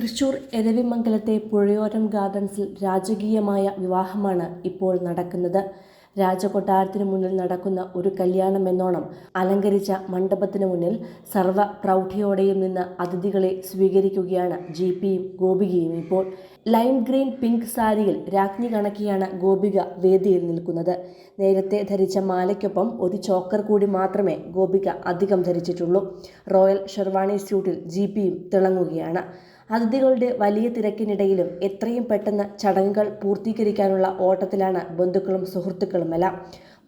തൃശൂർ എരവിമംഗലത്തെ പുഴയോരം ഗാർഡൻസിൽ രാജകീയമായ വിവാഹമാണ് ഇപ്പോൾ നടക്കുന്നത്. രാജകൊട്ടാരത്തിനു മുന്നിൽ നടക്കുന്ന ഒരു കല്യാണം എന്നോണം അലങ്കരിച്ച മണ്ഡപത്തിനു മുന്നിൽ സർവ പ്രൗഢിയോടെയും നിന്ന് അതിഥികളെ സ്വീകരിക്കുകയാണ് ജി പിയും ഗോപികയും ഇപ്പോൾ. ലൈം ഗ്രീൻ പിങ്ക് സാരിയിൽ രാജ്ഞി കണക്കിയാണ് ഗോപിക വേദിയിൽ നിൽക്കുന്നത്. നേരത്തെ ധരിച്ച മാലയ്ക്കൊപ്പം ഒരു ചോക്കർ കൂടി മാത്രമേ ഗോപിക അധികം ധരിച്ചിട്ടുള്ളൂ. റോയൽ ഷെർവാണി സ്യൂട്ടിൽ ജി പിയും തിളങ്ങുകയാണ്. അതിഥികളുടെ വലിയ തിരക്കിനിടയിലും എത്രയും പെട്ടെന്ന് ചടങ്ങുകൾ പൂർത്തീകരിക്കാനുള്ള ഓട്ടത്തിലാണ് ബന്ധുക്കളും സുഹൃത്തുക്കളുമെല്ലാം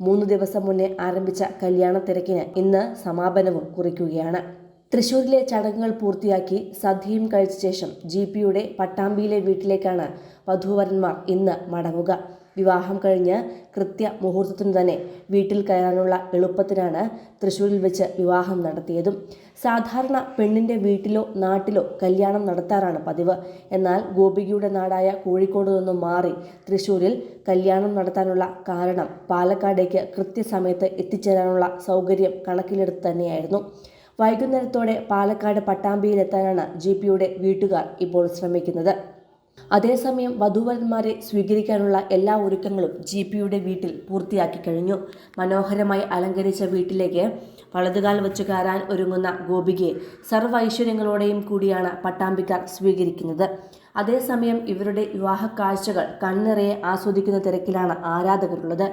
മൂന്ന് ദിവസം മുന്നേ ആരംഭിച്ച കല്യാണ തിരക്കിന് ഇന്ന് സമാപനവും കുറിക്കുകയാണ്. തൃശൂരിലെ ചടങ്ങുകൾ പൂർത്തിയാക്കി സദ്യയും കഴിച്ച ശേഷം ജി പിയുടെ പട്ടാമ്പിയിലെ വീട്ടിലേക്കാണ് വധൂവരന്മാർ ഇന്ന് മടങ്ങുക. വിവാഹം കഴിഞ്ഞ് കൃത്യ മുഹൂർത്തത്തിനു തന്നെ വീട്ടിൽ കയറാനുള്ള എളുപ്പത്തിനാണ് തൃശ്ശൂരിൽ വെച്ച് വിവാഹം നടത്തിയതും. സാധാരണ പെണ്ണിന്റെ വീട്ടിലോ നാട്ടിലോ കല്യാണം നടത്താറാണ് പതിവ്. എന്നാൽ ഗോപികയുടെ നാടായ കോഴിക്കോട് നിന്നും മാറി തൃശ്ശൂരിൽ കല്യാണം നടത്താനുള്ള കാരണം പാലക്കാടേക്ക് കൃത്യസമയത്ത് എത്തിച്ചേരാനുള്ള സൗകര്യം കണക്കിലെടുത്ത് തന്നെയായിരുന്നു. വൈകുന്നേരത്തോടെ പാലക്കാട് പട്ടാമ്പിയിലെത്താനാണ് ജി പിയുടെ വീട്ടുകാർ ഇപ്പോൾ ശ്രമിക്കുന്നത്. അതേസമയം വധൂവരന്മാരെ സ്വീകരിക്കാനുള്ള എല്ലാ ഒരുക്കങ്ങളും ജി പിയുടെ വീട്ടിൽ പൂർത്തിയാക്കി കഴിഞ്ഞു. മനോഹരമായി അലങ്കരിച്ച വീട്ടിലേക്ക് വലതുകാൽ വെച്ച് കയറാൻ ഒരുങ്ങുന്ന ഗോപികയെ സർവ ഐശ്വര്യങ്ങളോടെയും കൂടിയാണ് പട്ടാമ്പിക്കാർ സ്വീകരിക്കുന്നത്. അതേസമയം ഇവരുടെ വിവാഹ കാഴ്ചകൾ കണ്ണിറയെ ആസ്വദിക്കുന്ന തിരക്കിലാണ് ആരാധകരുള്ളത്.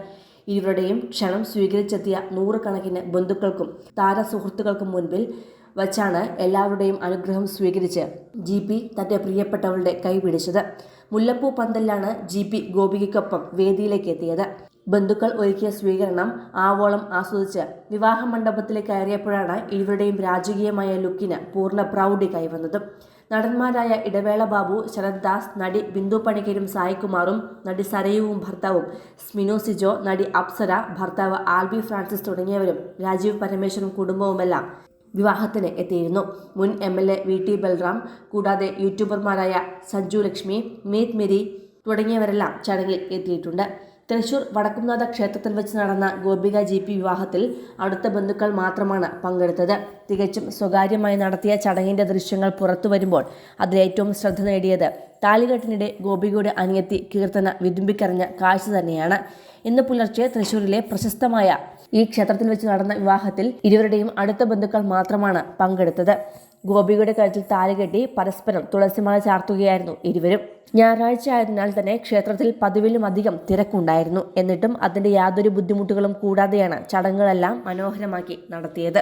ഇരുവരുടെയും ക്ഷണം സ്വീകരിച്ചെത്തിയ നൂറുകണക്കിന് ബന്ധുക്കൾക്കും താരസുഹൃത്തുക്കൾക്കും മുൻപിൽ വച്ചാണ് എല്ലാവരുടെയും അനുഗ്രഹം സ്വീകരിച്ച് ജി പി തന്റെ പ്രിയപ്പെട്ടവളുടെ കൈപിടിച്ചത് മുല്ലപ്പൂ പന്തലിലാണ് ജി പി ഗോപികയ്ക്കൊപ്പം വേദിയിലേക്ക് എത്തിയത്. ബന്ധുക്കൾ ഒരുക്കിയ സ്വീകരണം ആവോളം ആസ്വദിച്ച് വിവാഹ മണ്ഡപത്തിലേക്ക് കയറിയപ്പോഴാണ് ഇരുവരുടെയും രാജകീയമായ ലുക്കിന് പൂർണ പ്രൗഢി കൈവന്നത്. നടന്മാരായ ഇടവേള ബാബു ശരത് ദാസ് നടി ബിന്ദു പണിക്കരും സായികുമാറും നടി സരയുവും ഭർത്താവും സ്മിനു സിജോ നടി അപ്സര ഭർത്താവ് ആൽബി ഫ്രാൻസിസ് തുടങ്ങിയവരും രാജീവ് പരമേശ്വരും കുടുംബവുമെല്ലാം വിവാഹത്തിന് എത്തിയിരുന്നു. മുൻ M L A V T Balram കൂടാതെ യൂട്യൂബർമാരായ സഞ്ജു ലക്ഷ്മി മീത് മിരി തുടങ്ങിയവരെല്ലാം ചടങ്ങിൽ എത്തിയിട്ടുണ്ട്. തൃശൂർ വടക്കുംനാഥ ക്ഷേത്രത്തിൽ വെച്ച് നടന്ന ഗോപിക ജി പി വിവാഹത്തിൽ അടുത്ത ബന്ധുക്കൾ മാത്രമാണ് പങ്കെടുത്തത്. തികച്ചും സ്വകാര്യമായി നടത്തിയ ചടങ്ങിന്റെ ദൃശ്യങ്ങൾ പുറത്തു വരുമ്പോൾ അതിലേറ്റവും ശ്രദ്ധ നേടിയത് താലികെട്ടിനിടെ ഗോപികയുടെ അനിയത്തി കീർത്തന വിതുമ്പിക്കറിഞ്ഞ കാഴ്ച തന്നെയാണ്. ഇന്ന് പുലർച്ചെ തൃശൂരിലെ പ്രശസ്തമായ ഈ ക്ഷേത്രത്തിൽ വെച്ച് നടന്ന വിവാഹത്തിൽ ഇരുവരുടെയും അടുത്ത ബന്ധുക്കൾ മാത്രമാണ് പങ്കെടുത്തത്. ഗോപികയുടെ കഴുത്തിൽ താലുകെട്ടി പരസ്പരം തുളസിമാല ചാർത്തുകയായിരുന്നു ഇരുവരും. ഞായറാഴ്ച ആയതിനാൽ തന്നെ ക്ഷേത്രത്തിൽ പതിവിലും അധികം തിരക്കുണ്ടായിരുന്നു. എന്നിട്ടും അതിന്റെ യാതൊരു ബുദ്ധിമുട്ടുകളും കൂടാതെയാണ് ചടങ്ങുകളെല്ലാം മനോഹരമാക്കി നടത്തിയത്.